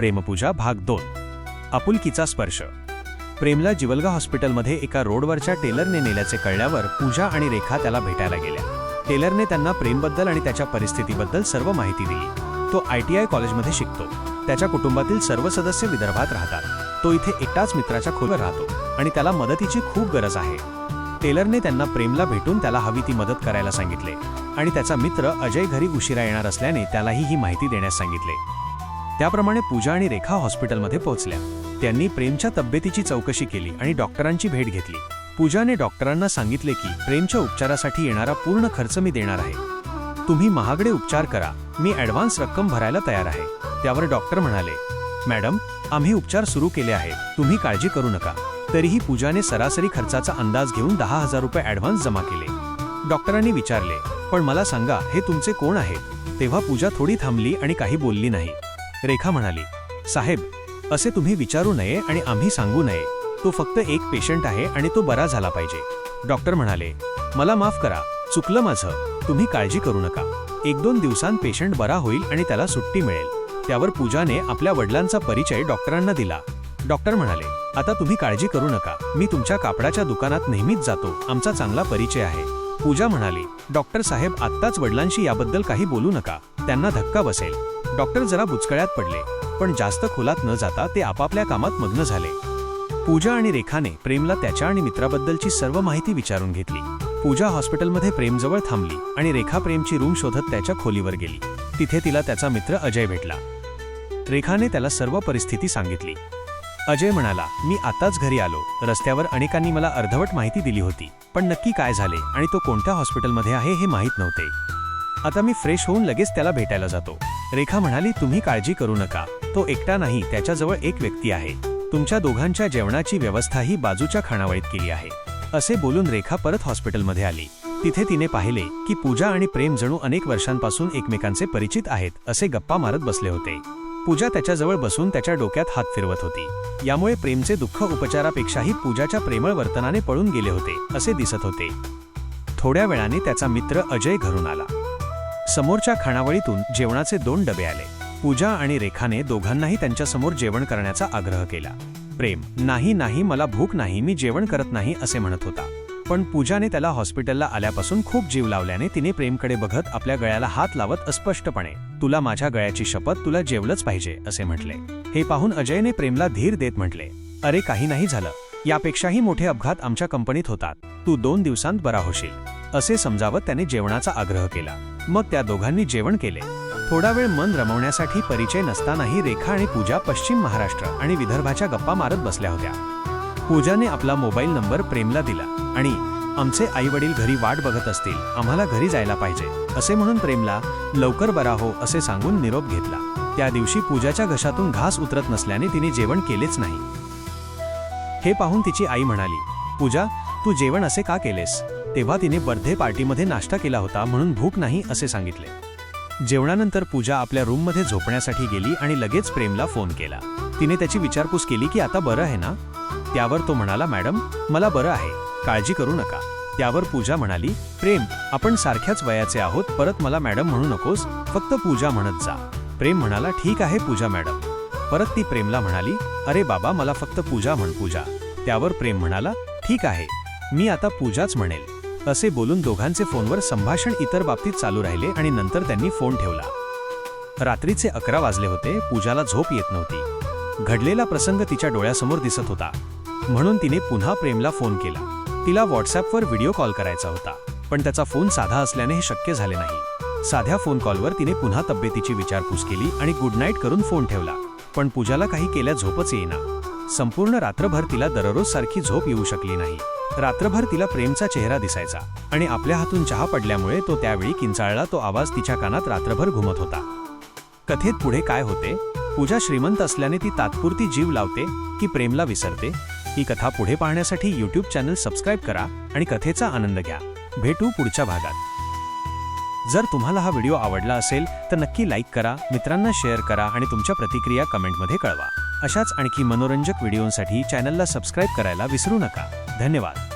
प्रेमपूजा भाग दोन. आपुलकीचा स्पर्श. प्रेमला जिवलगा हॉस्पिटलमध्ये एका रोडवरच्या टेलरने नेल्याचे कळल्यावर पूजा आणि रेखा त्याला भेटायला गेल्या. टेलरने त्यांना प्रेमबद्दल आणि त्याच्या परिस्थितीबद्दल सर्व माहिती दिली. तो आय टी आय कॉलेजमध्ये शिकतो. त्याच्या कुटुंबातील सर्व सदस्य विदर्भात राहतात. तो इथे एकटाच मित्राच्या खोलीवर राहतो आणि त्याला मदतीची खूप गरज आहे. टेलरने त्यांना प्रेमला भेटून त्याला हवी ती मदत करायला सांगितले आणि त्याचा मित्र अजय घरी उशिरा येणार असल्याने त्यालाही ही माहिती देण्यास सांगितले. त्याप्रमाणे पूजा आणि रेखा हॉस्पिटलमध्ये पोहोचल्या. त्यांनी प्रेमच्या तब्येतीची चौकशी केली आणि डॉक्टरांची भेट घेतली. पूजाने डॉक्टरांना सांगितले की प्रेमच्या उपचारासाठी येणारा पूर्ण खर्च मी देणार आहे. तुम्ही महागडे उपचार करा. मी ॲडव्हान्स रक्कम भरायला तयार आहे. त्यावर डॉक्टर म्हणाले मॅडम आम्ही उपचार सुरू केले आहेत. तुम्ही काळजी करू नका. तरीही पूजाने सरासरी खर्चाचा अंदाज घेऊन दहा हजार रुपये ॲडव्हान्स जमा केले. डॉक्टरांनी विचारले पण मला सांगा हे तुमचे कोण आहेत? तेव्हा पूजा थोडी थांबली आणि काही बोलली नाही. रेखा म्हणाली साहेब असे तुम्ही विचारू नये आणि आम्ही सांगू नये. तो फक्त एक पेशंट आहे आणि तो बरा झाला पाहिजे. डॉक्टर म्हणाले मला माफ करा चुकलं माझं. तुम्ही काळजी करू नका. एक दोन दिवसांत पेशंट बरा होईल आणि त्याला सुट्टी मिळेल. त्यावर पूजाने आपल्या वडिलांचा परिचय डॉक्टरांना दिला. डॉक्टर म्हणाले आता तुम्ही काळजी करू नका. मी तुमच्या कापडाच्या दुकानात नेहमीच जातो. आमचा चांगला परिचय आहे. पूजा म्हणाली डॉक्टर साहेब आत्ताच वडिलांशी याबद्दल काही बोलू नका. त्यांना धक्का बसेल. डॉक्टर जरा बुचकळ्यात पडले पण जास्त खोलात न जाता ते आपापल्या कामात मग्न झाले. पूजा आणि रेखाने प्रेमला त्याच्या आणि मित्राबद्दलची सर्व माहिती विचारून घेतली. पूजा हॉस्पिटलमध्ये प्रेमजवळ थांबली आणि रेखा प्रेमची रूम शोधत त्याच्या खोलीवर गेली. तिथे तिला त्याचा मित्र अजय भेटला. रेखाने त्याला सर्व परिस्थिती सांगितली. अजय म्हणाला मी आताच घरी आलो. रस्त्यावर अनेकांनी मला अर्धवट माहिती दिली होती पण नक्की काय झाले आणि तो कोणत्या हॉस्पिटलमध्ये आहे हे माहीत नव्हते. आता मी फ्रेश होऊन लगेच त्याला भेटायला जातो. रेखा म्हणाली तुम्ही काळजी करू नका. तो एकटा नाही त्याच्याजवळ एक व्यक्ती आहे. तुमच्या दोघांच्या जेवणाची व्यवस्थाही बाजूच्या खाणावळीत केली आहे. असे बोलून रेखा परत हॉस्पिटलमध्ये आली. तिथे तिने पाहिले की पूजा आणि प्रेम जणू अनेक वर्षांपासून एकमेकांचे परिचित आहेत असे गप्पा मारत बसले होते. पूजा त्याच्याजवळ बसून त्याच्या डोक्यात हात फिरवत होती. यामुळे प्रेमचे दुःख उपचारापेक्षाही पूजाच्या प्रेमळ वर्तनाने पळून गेले होते असे दिसत होते. थोड्या वेळाने त्याचा मित्र अजय घरून आला. समोरच्या खाणावळीतून जेवणाचे दोन डबे आले. पूजा आणि रेखाने दोघांनाही त्यांच्यासमोर जेवण करण्याचा आग्रह केला. प्रेम नाही नाही मला भूक नाही मी जेवण करत नाही असे म्हणत होता. पण पूजाने त्याला हॉस्पिटलला आल्यापासून खूप जीव लावल्याने तिने प्रेमकडे बघत आपल्या गळ्याला हात लावत अस्पष्टपणे तुला माझ्या गळ्याची शपथ तुला जेवलंच पाहिजे असे म्हटले. हे पाहून अजयने प्रेमला धीर देत म्हटले अरे काही नाही झालं. यापेक्षाही मोठे अपघात आमच्या कंपनीत होतात. तू दोन दिवसांत बरा होशील. असे समजावत त्याने जेवणाचा आग्रह केला. मग त्या दोघांनी जेवण केले. थोडा वेळ मन रमवण्यासाठी परिचय नसतानाही रेखा आणि पूजा पश्चिम महाराष्ट्र आणि विदर्भाच्या गप्पा मारत बसल्या होत्या. पूजाने आपला मोबाईल नंबर प्रेमला दिला आणि आमचे आई वडील घरी वाट बघत असतील आम्हाला घरी जायला पाहिजे असे म्हणून प्रेमला लवकर बरा हो असे सांगून निरोप घेतला. त्या दिवशी पूजाच्या घशातून घास उतरत नसल्याने तिने जेवण केलेच नाही. हे पाहून तिची आई म्हणाली पूजा तू जेवण असे का केलेस? तेव्हा तिने बर्थडे पार्टीमध्ये नाश्ता केला होता म्हणून भूक नाही असे सांगितले. जेवणानंतर पूजा आपल्या रूममध्ये झोपण्यासाठी गेली आणि लगेच प्रेमला फोन केला. तिने त्याची विचारपूस केली की आता बरं आहे ना? त्यावर तो म्हणाला मॅडम मला बरं आहे. काळजी करू नका. त्यावर पूजा म्हणाली प्रेम आपण सारख्याच वयाचे आहोत. परत मला मॅडम म्हणू नकोस. फक्त पूजा म्हणत जा. प्रेम म्हणाला ठीक आहे पूजा मॅडम. परत ती प्रेमला म्हणाली अरे बाबा मला फक्त पूजा म्हण पूजा. त्यावर प्रेम म्हणाला ठीक आहे. मी आता पूजाच म्हणेल. असे बोलून दोघांचे फोनवर संभाषण इतर बाबतीत चालू राहिले आणि नंतर त्यांनी फोन ठेवला. रात्रीचे अकरा वाजले होते पूजाला झोप येत नव्हती. घडलेला प्रसंग तिच्या डोळ्यासमोर दिसत होता. म्हणून तिने पुन्हा प्रेमला फोन केला. तिला व्हॉट्सअपवर व्हिडिओ कॉल करायचा होता पण त्याचा फोन साधा असल्याने हे शक्य झाले नाही. साध्या फोन कॉलवर तिने पुन्हा तब्येतीची विचारपूस केली आणि गुड नाईट करून फोन ठेवला. पण पूजाला काही केल्या झोपच येईना. संपूर्ण रात्रभर तिला दररोज सारखी झोप येऊ शकली नाही. रात्रभर तिला प्रेमचा चेहरा दिसायचा आणि आपल्या हातून चहा पडल्यामुळे तो त्यावेळी किंचाळला तो आवाज तिच्या कानात रात्रभर घुमत होता. कथेत पुढे काय होते? पूजा श्रीमंत असल्याने ती तात्पुरती जीव लावते की प्रेमला विसरते? ही कथा पुढे पाहण्यासाठी यूट्यूब चॅनल सबस्क्राईब करा आणि कथेचा आनंद घ्या. भेटू पुढच्या भागात. जर तुम्हाला हा व्हिडिओ आवडला असेल तर नक्की लाईक करा मित्रांना शेअर करा आणि तुमच्या प्रतिक्रिया कमेंटमध्ये कळवा. अशाच आणखी मनोरंजक व्हिडिओंसाठी चॅनलला सबस्क्राईब करायला विसरू नका. धन्यवाद.